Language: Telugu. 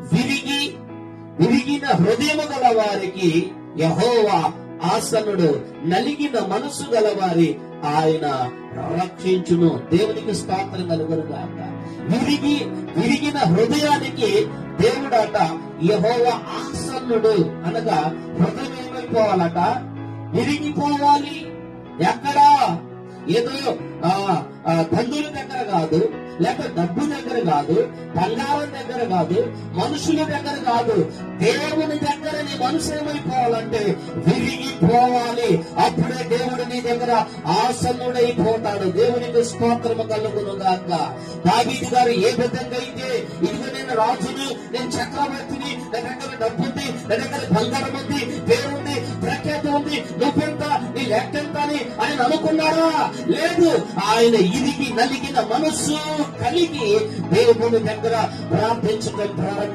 విరిగి విరిగిన హృదయము గల వారికి యహోవా ఆసనుడు నలిగిన మనసు గల వారి ఆయన రక్షించును. దేవునికి స్తోత్రం కలుగురుగాక విరిగి విరిగిన హృదయానికి దేవుడట యహోవా ఆసన్నుడు అనగా హృదయం ఏమైపోవాలట విరిగిపోవాలి. ఎక్కడా? ఏదో తండ్రుల దగ్గర కాదు లేక డబ్బు దగ్గర కాదు బంగారం దగ్గర కాదు మనుషుల దగ్గర కాదు దేవుని దగ్గర నీ మనసు ఏమైపోవాలంటే విరిగిపోవాలి. అప్పుడే దేవుడు నీ దగ్గర ఆసన్నుడైపోతాడు దేవునికి స్తోత్రము కలుగును గాక. దావీదు గారు ఏ విధంగా అయితే ఇదిగో నేను రాజుని నేను చక్రవర్తిని నా దగ్గర డబ్బు ఉంది నా దగ్గర బంగారం ఉంది దేవుడు ఉంది. నువ్వెంత? నీ లెక్కెంత అని ఆయన అనుకున్నాడా లేదు. ఆయన ఇరిగి నలిగిన మనస్సు కలిగి దేవుని దగ్గర ప్రార్థించడం ప్రారంభి